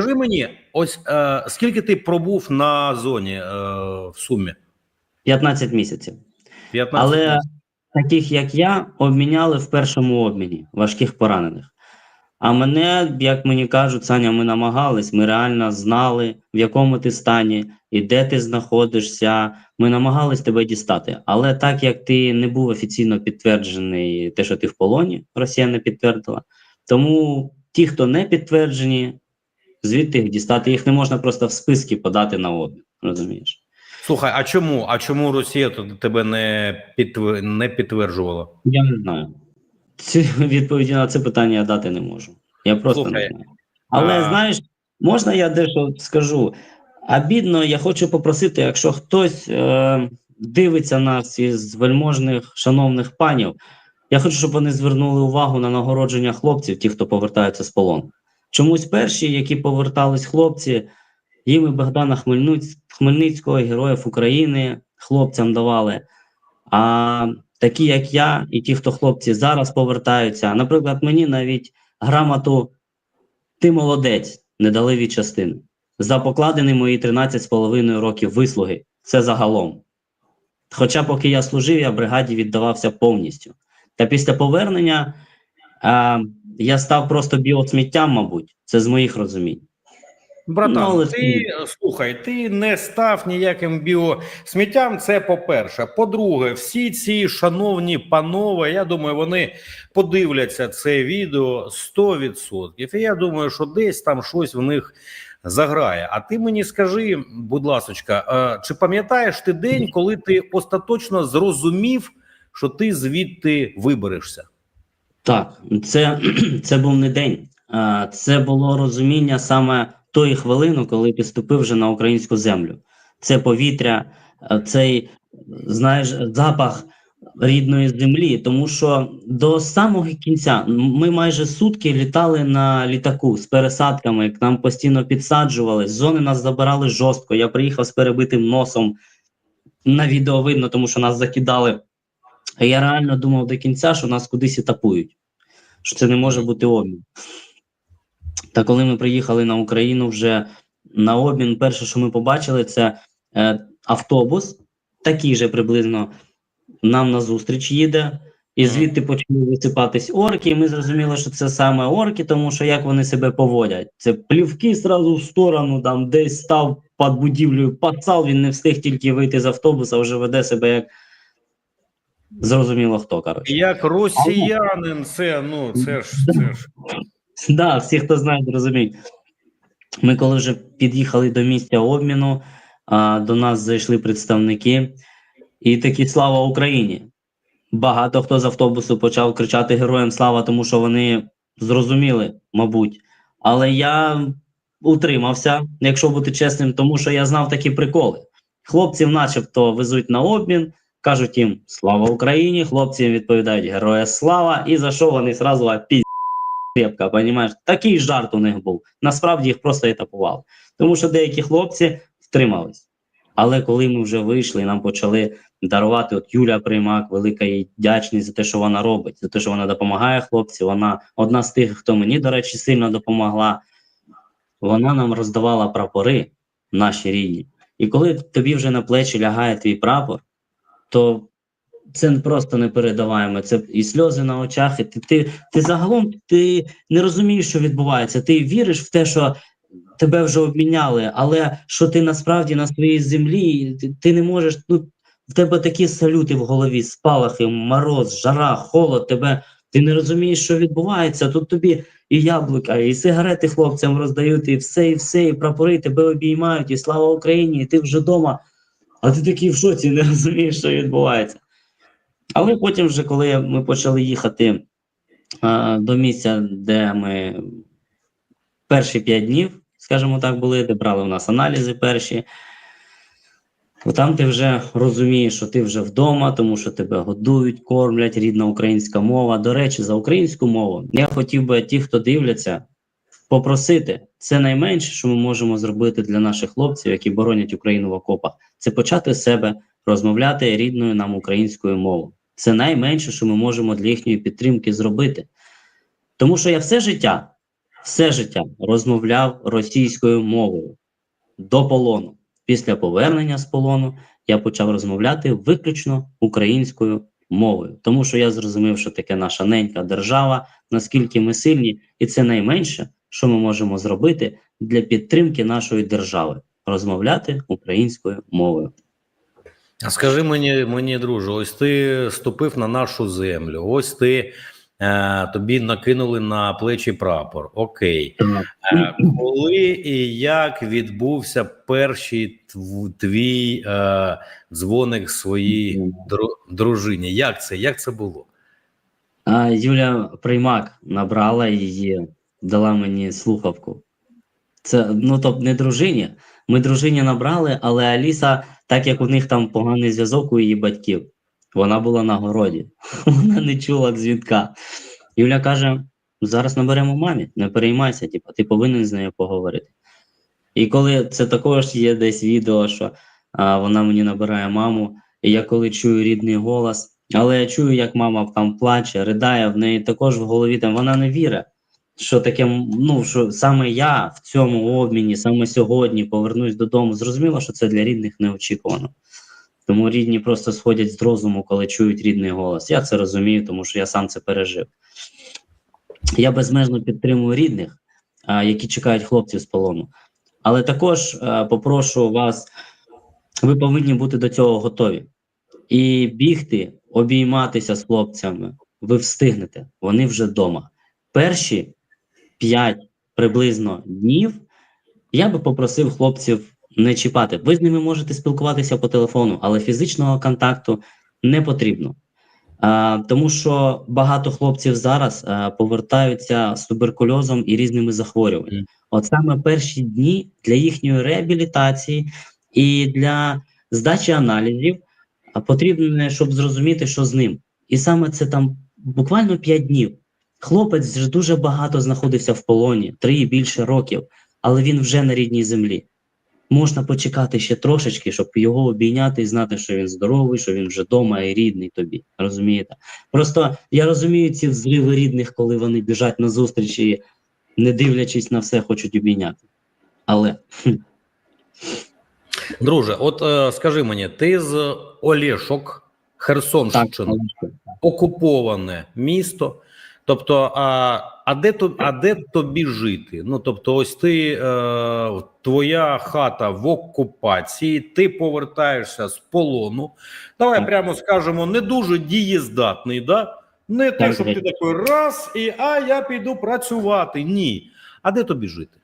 Скажи мені, ось е, скільки ти пробув на зоні е, в сумі? 15 місяців. 15 Але місяців. таких, як я, обміняли в першому обміні важких поранених. А мене, як мені кажуть, Саня, ми намагались, ми реально знали, в якому ти стані і де ти знаходишся. Ми намагались тебе дістати. Але так як ти не був офіційно підтверджений, те, що ти в полоні, Росія не підтвердила. Тому ті, хто не підтверджені, звідти їх дістати. Їх не можна просто в списки подати на обмін. Розумієш? Слухай, а чому? А чому Росія тут тебе не підтвер... не підтверджувала? Я не знаю. Ці відповіді на це питання я дати не можу. Я просто Слухай, не знаю. Але а- знаєш, можна я дещо скажу? Обідно, я хочу попросити, якщо хтось е, дивиться нас із вельможних шановних панів, я хочу, щоб вони звернули увагу на нагородження хлопців, ті, хто повертаються з полону. Чомусь перші, які повертались хлопці, їм і Богдана Хмельниць, Хмельницького, Героїв України, хлопцям давали. А такі, як я, і ті, хто хлопці зараз повертаються. Наприклад, мені навіть грамоту Ти молодець не дали від частини. За покладені мої 13,5 років вислуги. Це загалом. Хоча, поки я служив, я бригаді віддавався повністю. Та після повернення я став просто біосміттям, мабуть, це з моїх розумінь. Братан, Ну, але ти слухай, ти не став ніяким біосміттям. Це по-перше. По-друге, всі ці шановні панове, я думаю, вони подивляться це відео 100%. І я думаю, що десь там щось в них заграє. А ти мені скажи, будь ласочка, чи пам'ятаєш ти день, коли ти остаточно зрозумів, що ти звідти виберешся? Так, це, це був не день. Це було розуміння саме тої хвилини, коли підступив вже на українську землю. Це повітря, цей, знаєш, запах рідної землі. Тому що до самого кінця ми майже сутки літали на літаку з пересадками, к нам постійно підсаджували. Зони нас забирали жорстко. Я приїхав з перебитим носом. На відео видно, тому що нас закидали. Я реально думав до кінця, що нас кудись етапують, що це не може бути обмін. Та коли ми приїхали на Україну вже на обмін, перше, що ми побачили, це е, автобус, такий же приблизно нам назустріч їде, і звідти почали висипатись орки, і ми зрозуміли, що це саме орки, тому що як вони себе поводять. Це плівки зразу в сторону, там десь став під будівлею пацал, він не встиг тільки вийти з автобуса, вже веде себе як зрозуміло хто, коротше. Як росіянин, це ну це ж це ж. Да, всі, хто знає, розуміють. Ми коли вже під'їхали до місця обміну, а, до нас зайшли представники, і такі слава Україні. Багато хто з автобусу почав кричати Героям слава, тому що вони зрозуміли, мабуть. Але я утримався, якщо бути чесним, тому що я знав такі приколи. Хлопців, начебто, везуть на обмін, кажуть їм Слава Україні! Хлопці їм відповідають Героя слава! І за що вони зразу опі крепка? Такий жарт у них був. Насправді їх просто етапували. Тому що деякі хлопці втримались. Але коли ми вже вийшли нам почали дарувати, от Юля Приймак, велика їй вдячність за те, що вона робить, за те, що вона допомагає хлопцям. Вона одна з тих, хто мені, до речі, сильно допомогла. Вона нам роздавала прапори наші рідні. І коли тобі вже на плечі лягає твій прапор, то це просто непередаваємо. Це і сльози на очах, і ти, ти, ти загалом ти не розумієш, що відбувається. Ти віриш в те, що тебе вже обміняли, але що ти насправді на своїй землі, ти, ти не можеш. Ну, в тебе такі салюти в голові, спалахи, мороз, жара, холод, тебе. Ти не розумієш, що відбувається. Тут тобі і яблука, і сигарети хлопцям роздають, і все, і все, і прапори тебе обіймають, і слава Україні, і ти вже вдома. А ти такий в шоці, не розумієш, що відбувається. Але потім, вже коли ми почали їхати а, до місця, де ми перші п'ять днів, скажімо так, були, де брали у нас аналізи перші, то там ти вже розумієш, що ти вже вдома, тому що тебе годують, кормлять, рідна українська мова. До речі, за українську мову я хотів би ті, хто дивляться, попросити це найменше, що ми можемо зробити для наших хлопців, які боронять Україну в окопах, це почати себе розмовляти рідною нам українською мовою. Це найменше, що ми можемо для їхньої підтримки зробити. Тому що я все життя, все життя розмовляв російською мовою до полону. Після повернення з полону я почав розмовляти виключно українською мовою, тому що я зрозумів, що таке наша ненька держава, наскільки ми сильні, і це найменше, що ми можемо зробити для підтримки нашої держави розмовляти українською мовою. А скажи мені, мені, друже, ось ти ступив на нашу землю, ось ти е, тобі накинули на плечі прапор. Окей. Е, коли і як відбувся перший тв- твій е, дзвоник своїй дружині? Як це? Як це було? Юля Приймак набрала її, дала мені слухавку. Це ну тобто не дружині. Ми дружині набрали, але Аліса, так як у них там поганий зв'язок у її батьків, вона була на городі, вона не чула дзвінка. Юля каже: зараз наберемо мамі, не переймайся, типу, ти повинен з нею поговорити. І коли це також є десь відео, що а, вона мені набирає маму, і я коли чую рідний голос, але я чую, як мама там плаче, ридає, в неї також в голові там вона не вірить, що таке, ну що саме я в цьому обміні, саме сьогодні повернусь додому. Зрозуміло, що це для рідних неочікувано. Тому рідні просто сходять з розуму, коли чують рідний голос. Я це розумію, тому що я сам це пережив. Я безмежно підтримую рідних, які чекають хлопців з полону. Але також попрошу вас, ви повинні бути до цього готові. І бігти, обійматися з хлопцями, ви встигнете, вони вже вдома. Перші 5 приблизно днів я би попросив хлопців не чіпати. Ви з ними можете спілкуватися по телефону, але фізичного контакту не потрібно. А, тому що багато хлопців зараз а, повертаються з туберкульозом і різними захворюваннями. От саме перші дні для їхньої реабілітації і для здачі аналізів потрібно, щоб зрозуміти, що з ним. І саме це там буквально 5 днів. Хлопець вже дуже багато знаходився в полоні, три і більше років, але він вже на рідній землі. Можна почекати ще трошечки, щоб його обійняти і знати, що він здоровий, що він вже вдома і рідний тобі. Розумієте? Просто я розумію ці взриви рідних, коли вони біжать на зустріч і, не дивлячись на все, хочуть обійняти. Але Друже, от е, скажи мені, ти з Олєшок, так, Херсонщини, окуповане місто. Тобто, а, а, де, то- а де тобі жити? Ну тобто, ось ти е, твоя хата в окупації, ти повертаєшся з полону. Давай прямо скажемо, не дуже дієздатний, да? Не те, щоб ти такий раз і а я піду працювати. Ні. А де тобі жити?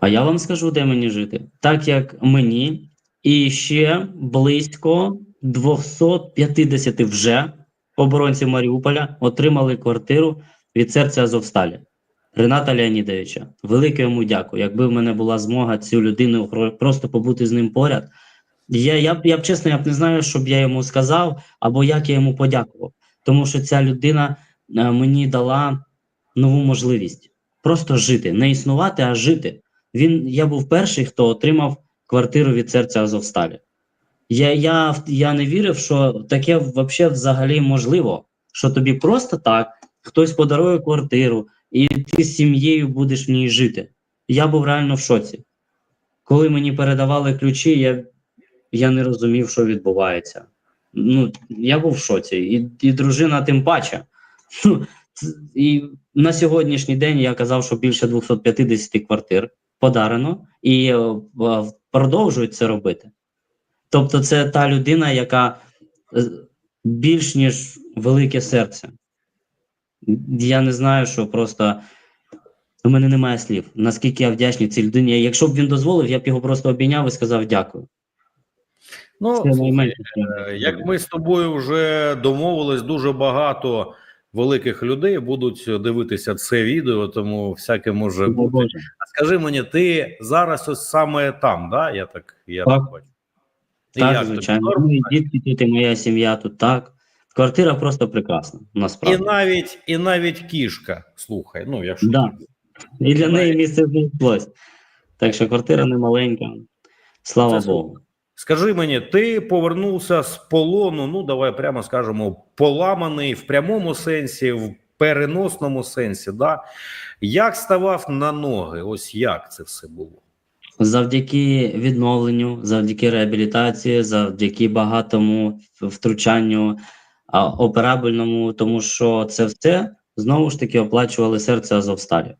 А я вам скажу, де мені жити. Так як мені і ще близько 250 вже оборонців Маріуполя отримали квартиру від серця Азовсталі. Рената Леонідовича, велике йому дякую. Якби в мене була змога цю людину просто побути з ним поряд. Я, я б чесно, я б не знаю, що б я йому сказав, або як я йому подякував. Тому що ця людина е, мені дала нову можливість просто жити, не існувати, а жити. Він, я був перший, хто отримав квартиру від серця Азовсталі. Я, я, я не вірив, що таке вообще взагалі можливо, що тобі просто так хтось подарує квартиру, і ти з сім'єю будеш в ній жити. Я був реально в шоці. Коли мені передавали ключі, я, я не розумів, що відбувається. Ну, я був в шоці, і, і дружина тим паче. Ну, І на сьогоднішній день я казав, що більше 250 квартир подарено і е, продовжують це робити. Тобто, це та людина, яка е, більш ніж велике серце. Я не знаю, що просто у мене немає слів. Наскільки я вдячний цій людині. Якщо б він дозволив, я б його просто обійняв і сказав дякую. Ну, Е, Як ми з тобою вже домовились, дуже багато великих людей будуть дивитися це відео, тому всяке може бути. А скажи мені, ти зараз ось саме там, да? Я так я Так. так бачу. Так, як звичайно. Норм? Ну, і дітки тут, і моя сім'я тут так. Квартира просто прекрасна, І навіть і навіть кішка. Слухай, ну якщо Да. І для неї місце знайшлось. Так що квартира не маленька. Слава Це Богу. скажи мені, ти повернувся з полону. Ну давай прямо скажемо, поламаний в прямому сенсі, в переносному сенсі. Да? Як ставав на ноги? Ось як це все було? Завдяки відновленню, завдяки реабілітації, завдяки багатому втручанню операбельному, тому що це все знову ж таки оплачували серце Азовсталі.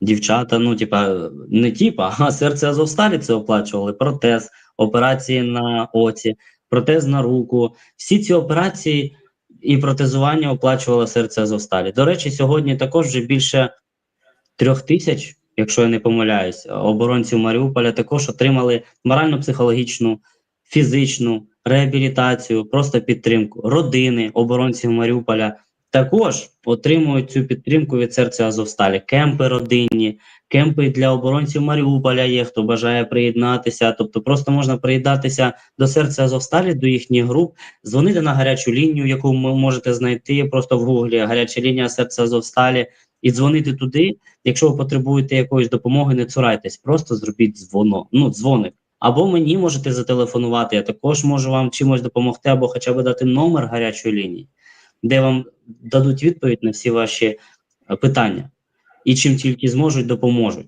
Дівчата, ну типа, не типа, а серце Азовсталі це оплачували. Протез, операції на оці, протез на руку. Всі ці операції і протезування оплачувало серце Азовсталі. До речі, сьогодні також вже більше трьох тисяч, якщо я не помиляюсь, оборонців Маріуполя також отримали морально-психологічну, фізичну реабілітацію, просто підтримку. Родини оборонців Маріуполя також отримують цю підтримку від серця Азовсталі. Кемпи родинні, кемпи для оборонців Маріуполя є, хто бажає приєднатися. Тобто, просто можна приєднатися до серця Азовсталі, до їхніх груп, дзвонити на гарячу лінію, яку ви можете знайти просто в гуглі гаряча лінія серця Азовсталі, і дзвонити туди. Якщо ви потребуєте якоїсь допомоги, не цурайтесь, просто зробіть дзвоно, ну дзвоник. Або мені можете зателефонувати, я також можу вам чимось допомогти, або хоча б дати номер гарячої лінії, де вам дадуть відповідь на всі ваші е, питання. І чим тільки зможуть, допоможуть.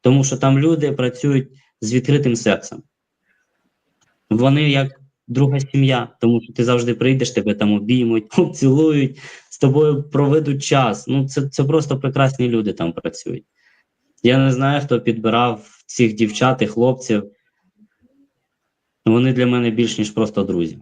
Тому що там люди працюють з відкритим серцем. Вони як друга сім'я, тому що ти завжди прийдеш, тебе там обіймуть, обцілують, з тобою проведуть час. Ну, це, це просто прекрасні люди там працюють. Я не знаю, хто підбирав цих дівчат і хлопців. Вони для мене більш ніж просто друзі.